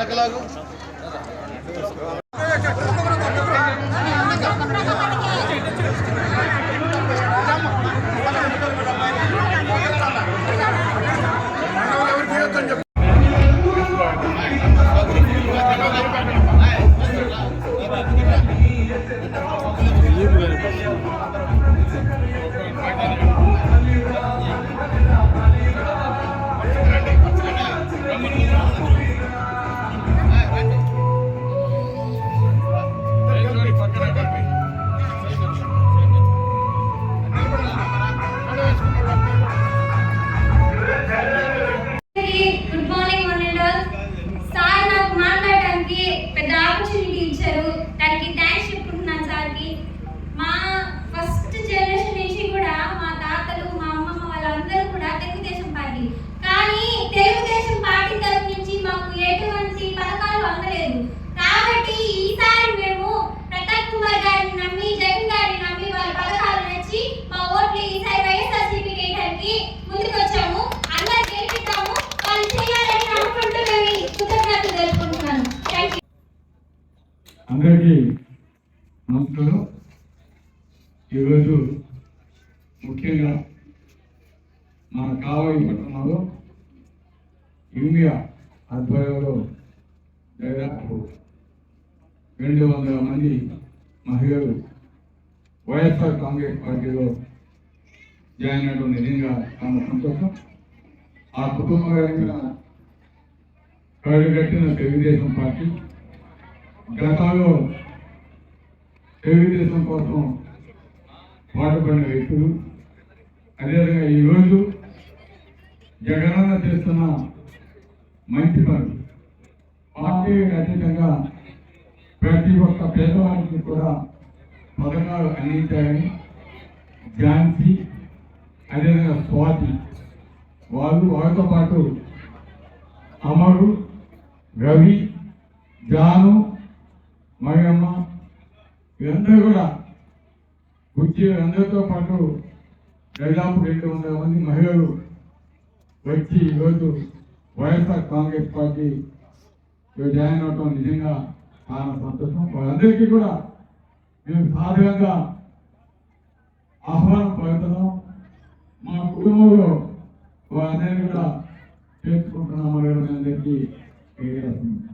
వెనకలాగు. అందరికీ నమస్కారం. ఈరోజు ముఖ్యంగా మన కావలి పట్టణంలో ఇండియా ఆధ్వర్యంలో దాదాపు రెండు వందల మంది మహిళలు వైఎస్ఆర్ కాంగ్రెస్ పార్టీలో జాయిన్ అవ్వడం నిజంగా చాలా సంతోషం. ఆ కుటుంబ కట్టిన తెలుగుదేశం పార్టీ గతంలో తెలుగుదేశం కోసం పాటుపడిన వ్యక్తులు అదేవిధంగా ఈరోజు జగనన్న చేస్తున్న మంచి పనులు పార్టీ అతీతంగా ప్రతి ఒక్క పేదవానికి కూడా పథకాలు అందించాలని ఝాన్సీ అదేవిధంగా స్వాతి వాళ్ళు వారితో పాటు అమరు రవి జాను మరియమ్మ వీరందరూ కూడా వచ్చి అందరితో పాటు దాదాపు రెండు వందల మంది మహిళలు వచ్చి ఈరోజు వైఎస్ఆర్ కాంగ్రెస్ పార్టీ జాయిన్ అవటం నిజంగా చాలా సంతోషం. వాళ్ళందరికీ కూడా మేము సాధారణంగా ఆహ్వానం పడుతున్నాం మా కుటుంబంలో వాళ్ళందరినీ కూడా చేర్చుకుంటున్నాం. అందరికీ తెలియజేస్తున్నాం.